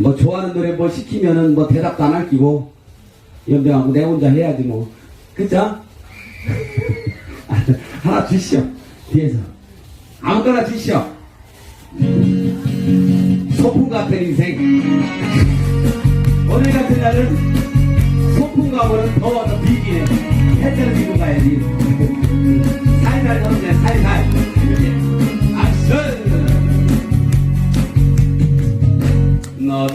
뭐 좋아하는 노래 뭐 시키면은 뭐 대답도 안 할 끼고 연병하고 내 혼자 해야지 뭐. 그죠? 하나 주시오 뒤에서. 아무거나 주시오. 소풍 같은 인생. 오늘 같은 날은 소풍 가면은 더워서 비기네. 해 떨어지고 가야지. 살살 더네 살살 나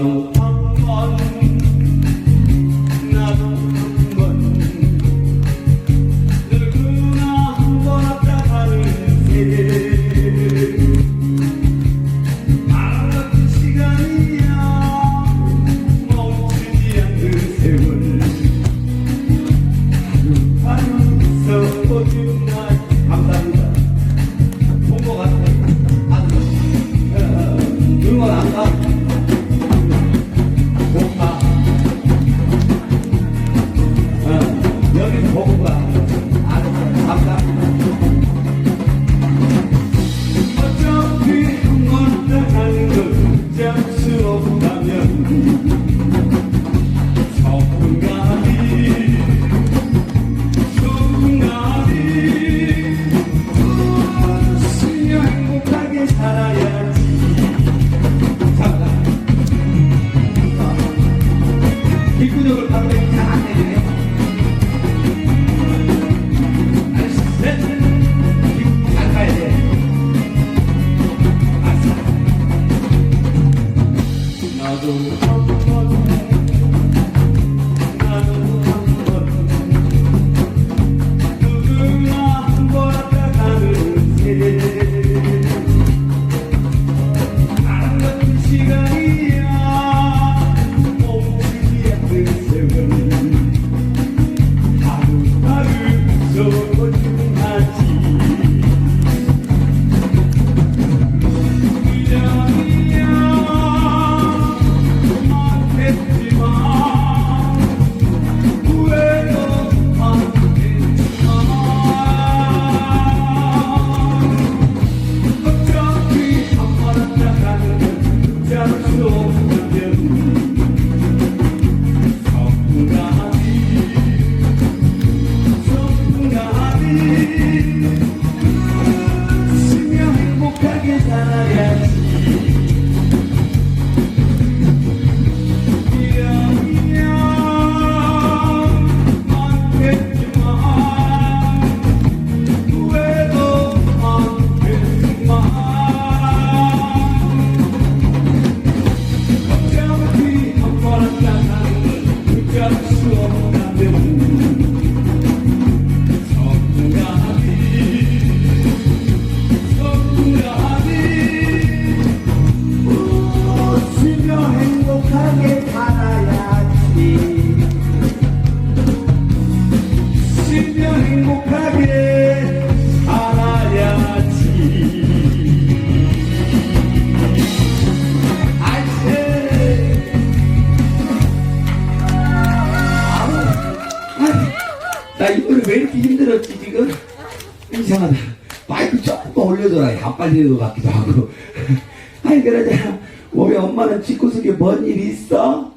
빨리는 것 같기도 하고. 아이 그러자. 우리 엄마는 집구석에 뭔일 있어?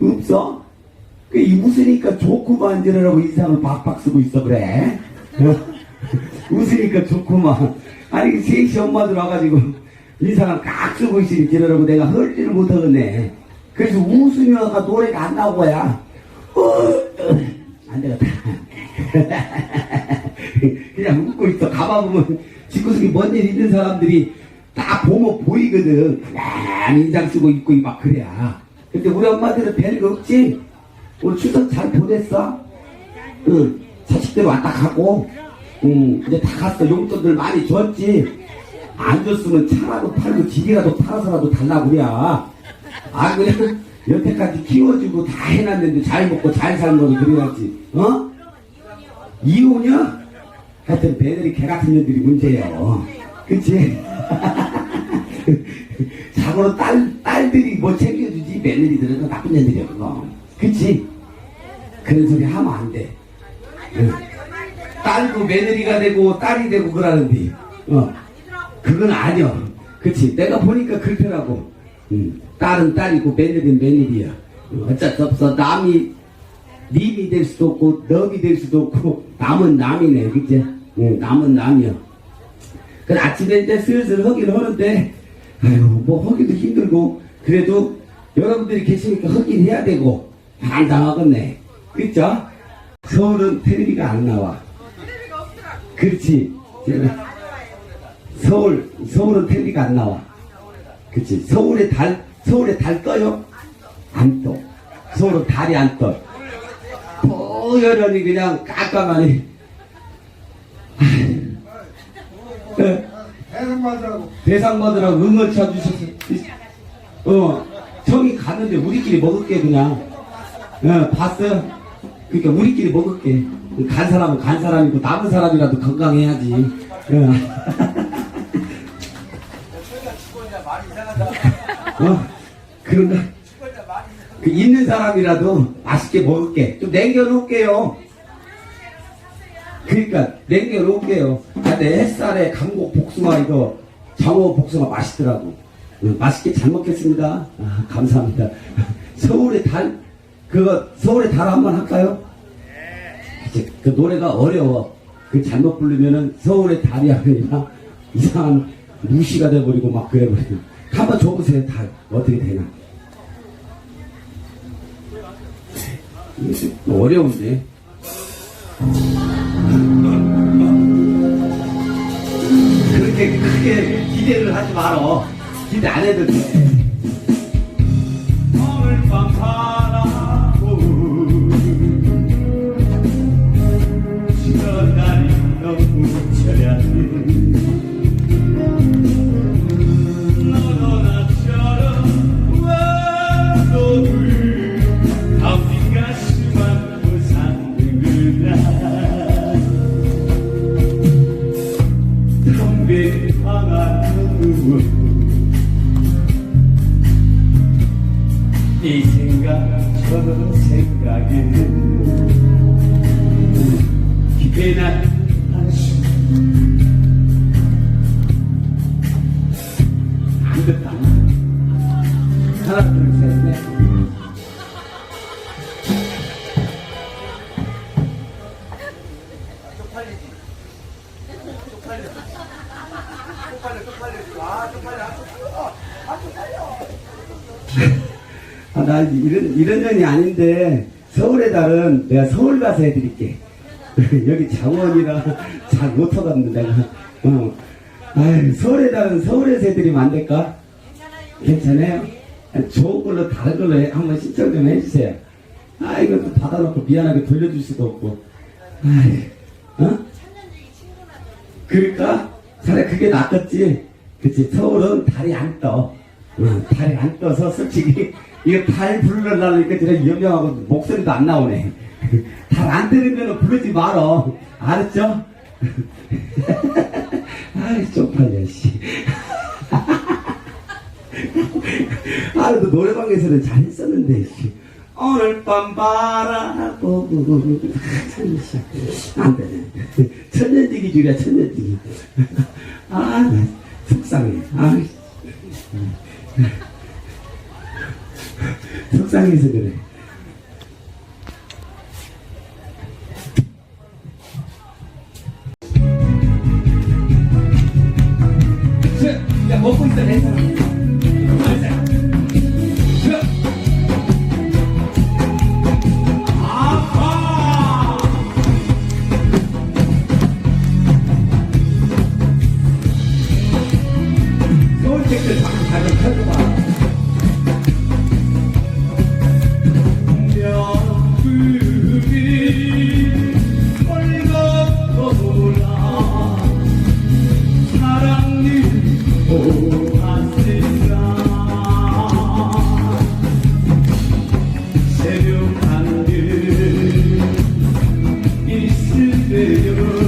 없어? 그이 웃으니까 좋구만 저러라고 인상을 박박 쓰고 있어 그래. 어? 웃으니까 좋구만. 아니 셋이 엄마들 와가지고 인상을 깍 쓰고 있으니 저러라고 내가 헐지를 못하겠네. 그래서 웃으며가 노래가 안 나오고야. 어, 어, 안 되겠다. 그냥 웃고 있어. 가봐보면 집구석에 뭔 일 있는 사람들이 딱 보면 보이거든. 그냥 인상 쓰고 있고 막 그래야. 근데 우리 엄마들은 별거 없지? 오늘 추석 잘 보냈어? 응. 자식들 왔다 가고. 응. 이제 다 갔어. 용돈들 많이 줬지? 안 줬으면 차라도 팔고 집이라도 팔아서라도 달라고 그래 아 그냥 여태까지 키워주고 다 해놨는데 잘 먹고 잘 사는 거는 그래야지. 어? 이혼이야? 하여튼 배들이 개 같은 년들이 문제예요 그치? 자고로 딸, 딸들이 뭐 챙겨주지 며느리들은 그 나쁜 년들이야 그거 그치? 그런 소리 하면 안 돼 응. 딸도 며느리가 되고 딸이 되고 그러는데 어 그건 아니야 그치 내가 보니까 그렇더라고 음, 딸은 딸이고 며느리는 며느리야. 어쩔 수 없어. 남이 님이 될 수도 없고 넙이 될 수도 없고 남은 남이네. 그치? 응, 남은 남이야. 그 아침에 이제 슬슬 하긴 하는데 아유 뭐 하기도 힘들고 그래도 여러분들이 계시니까 하긴 해야 되고 반장하겠네. 그죠? 서울은 텔레비가 안 나와. 그렇지. 서울 서울은 텔레비가 안 나와. 그치. 서울에 달, 서울에 달 떠요? 안 떠. 서울은 달이 안 떠. 뽀여러니 그냥 깜깜하니. 예, 대상 받으라고 대상 받으라고 응원 쳐주셔서. 어, 저기 갔는데 우리끼리 먹을게, 그냥. 어, 봤어? 그러니까 우리끼리 먹을게. 간 사람은 간 사람이고 남은 사람이라도 건강해야지. 어. 어? 그런가? 그 있는 사람이라도 맛있게 먹을게. 좀 남겨놓을게요. 그러니까 남겨놓을게요. 아, 근데 햇살에 강곡 복숭아 이거 장어 복숭아 맛있더라고. 응, 맛있게 잘 먹겠습니다. 아, 감사합니다. 서울의 달 그거 서울의 달 한번 할까요? 이제 그 노래가 어려워. 그 잘못 부르면은 서울의 달이 아니라 이상한 무시가 돼버리고 막 그래버리고. 한번 줘보세요, 달. 어떻게 되나. 어려운데. 그렇게 크게 기대를 하지 말어. 기대 안 해도 돼. 생각에 기대난 한숨 안 됐다. 하나 둘셋넷 아, 나 이런, 이런 년이 아닌데, 가서 해드릴게. 여기 장원이라 잘 못하겠는데, 내가. 어. 아유, 달은 서울에서 해드리면 안 될까? 괜찮아요? 좋은 걸로 다른 걸로 해- 한번 신청 좀 해주세요. 아, 이것도 받아놓고 미안하게 돌려줄 수도 없고. 아이, 어? 그러니까? 차라리 그게 낫겠지. 그치, 서울은 달이 안 떠. 어, 달이 안 떠서 솔직히, 이거 달 부르려니까 제가 위험하고 목소리도 안 나오네. 달안 들으면 부르지 말어. 알았죠? 아이, 쪽팔려, 씨. 아, 그 노래방에서는 잘했었는데, 씨. 오늘 밤 바라보고. 안 되네. 천년지기 줄이야, 천년지기. 아, 나 속상해. 아, 속상해서 그래. You.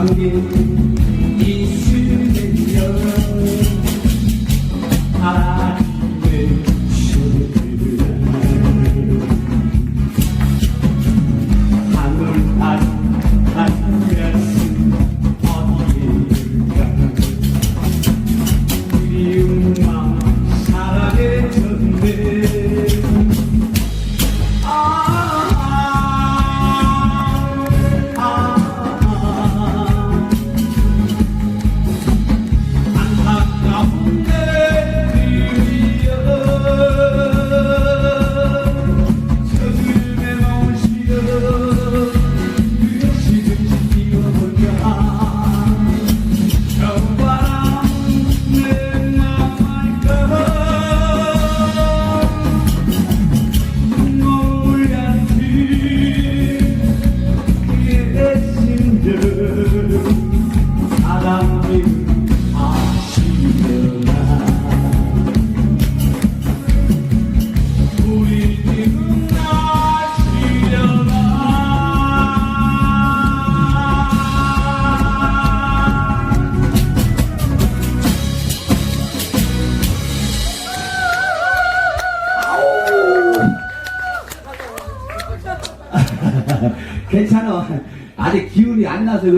Hamdi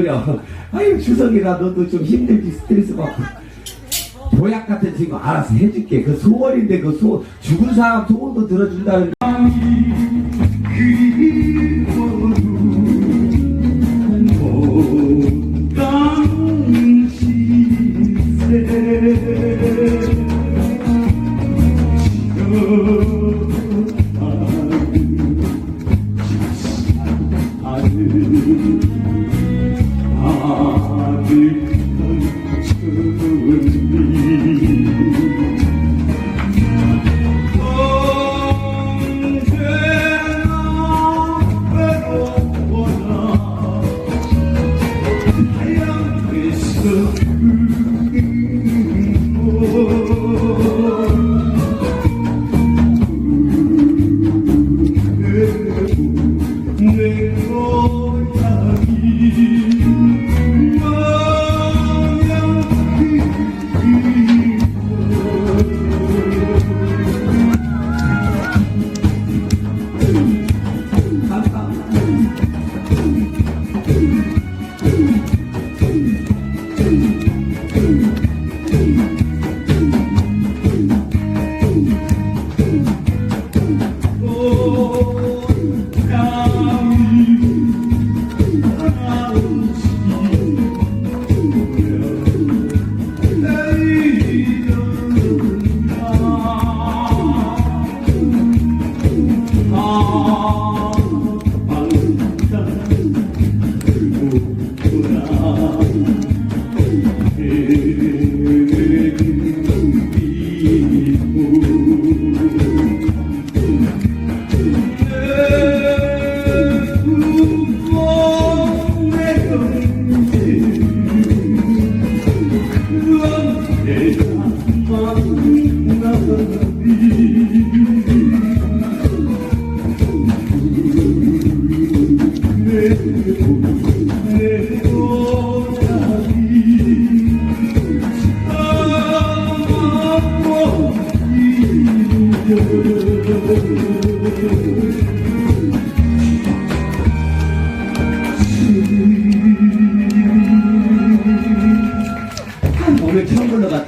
나서 그래. 아유, 주석이라 너도 좀 힘들지, 스트레스 받고. 보약 같은 친구 알아서 해줄게. 그 소원인데, 그 소, 죽은 사람 소원도 들어준다는.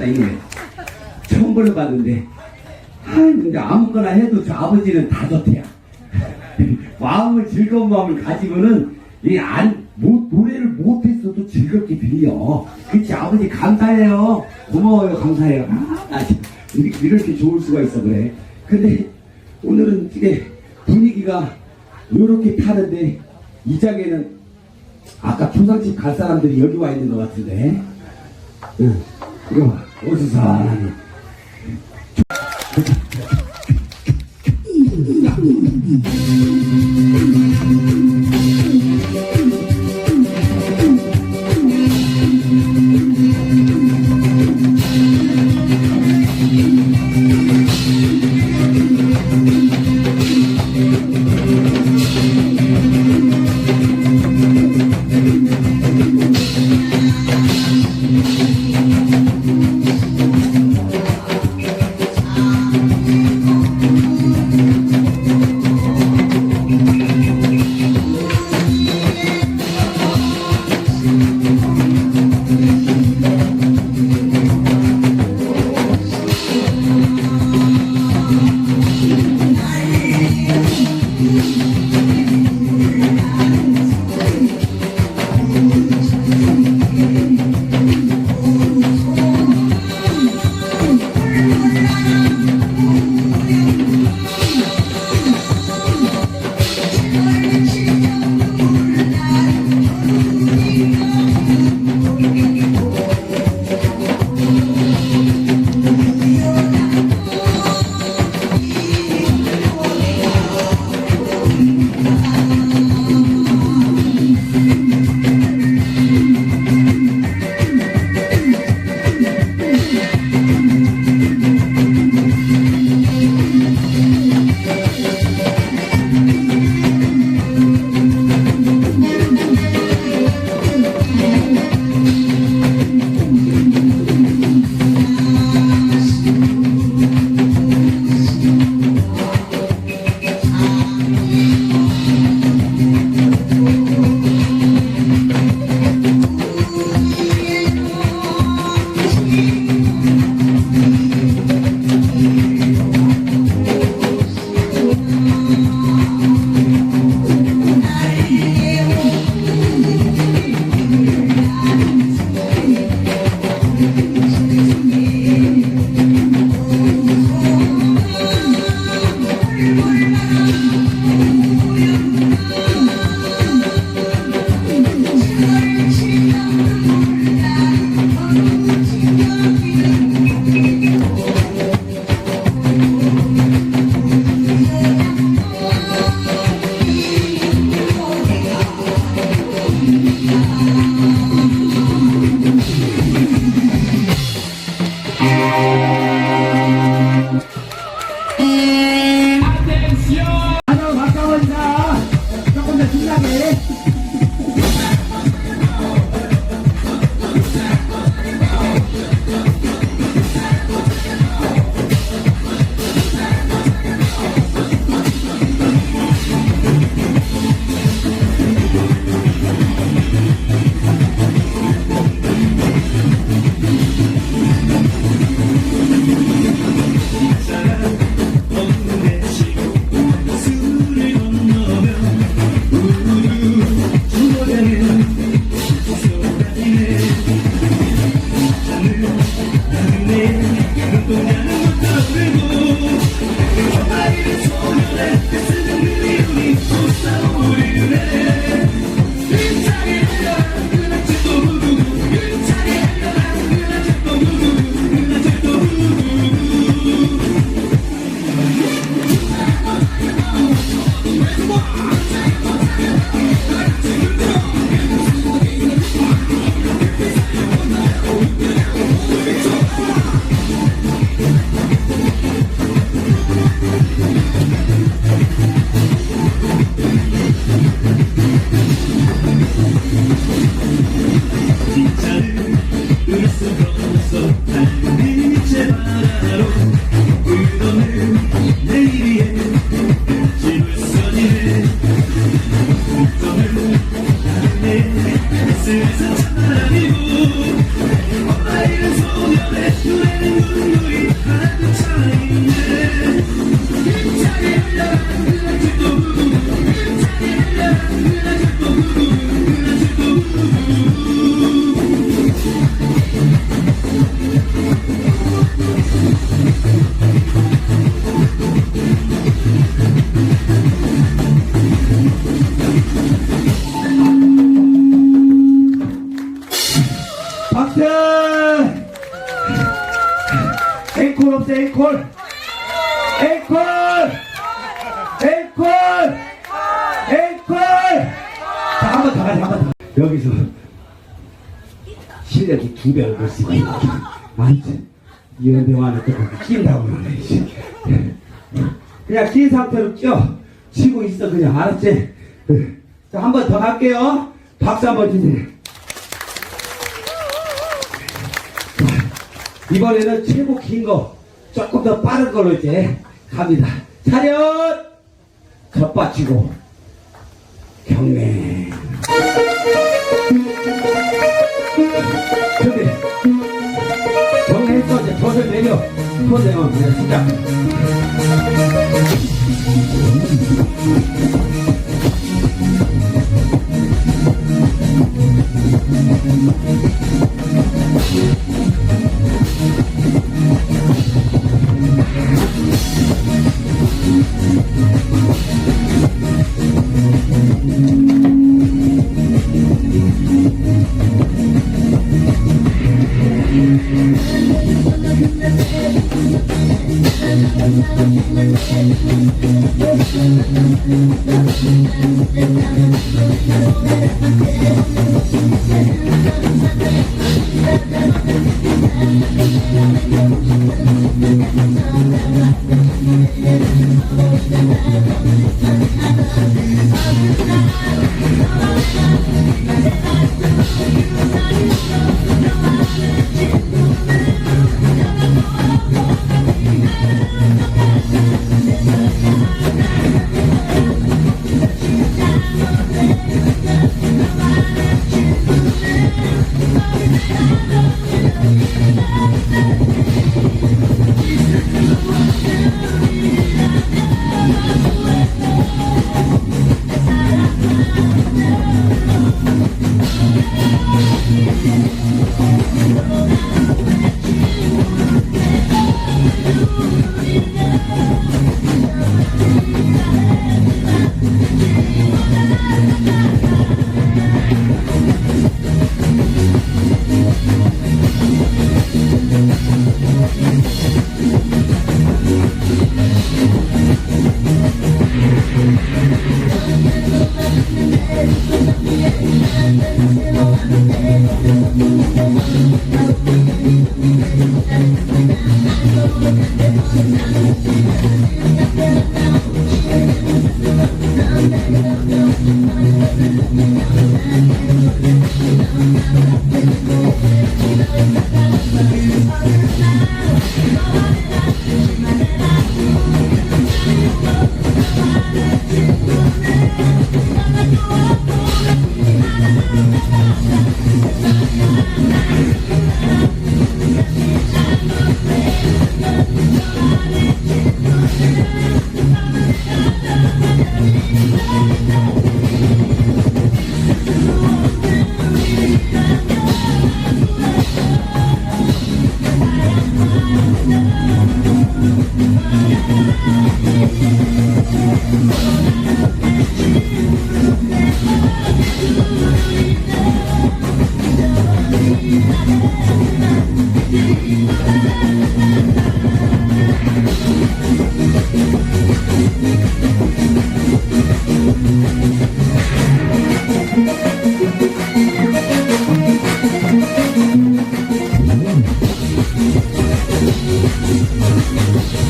이거. 처음 불러봤는데. 아, 근데 아무거나 해도 저 아버지는 다 좋대요. 마음을 즐거운 마음을 가지고는 이 안, 못, 노래를 못했어도 즐겁게 들려. 그치, 아버지 감사해요. 고마워요, 감사해요. 아, 나 참, 이렇게, 좋을 수가 있어, 그래. 근데 오늘은 이게 분위기가 이렇게 타는데 이 장에는 아까 초상집 갈 사람들이 여기 와 있는 것 같은데. 응. 이거 어 usar. 박 Okay. 앵콜! 앵콜! 앵콜! 자, 한 번 더 가자. 여기서 실력이 두 배로 될 수가. 아무튼, 이 연대와는 또 거기 낀다고 그러네, 씨. 그냥 낀 상태로 껴. 치고 있어, 그냥. 알았지? 자, 한 번 더 갈게요. 박수 한 번 주세요. 이번에는 최고 긴 거, 조금 더 빠른 걸로 이제 갑니다. 차렷! 겉받치고, 경례. 준비. 경례했어, 이제 젖을 내려. 손 내면 그냥 시작.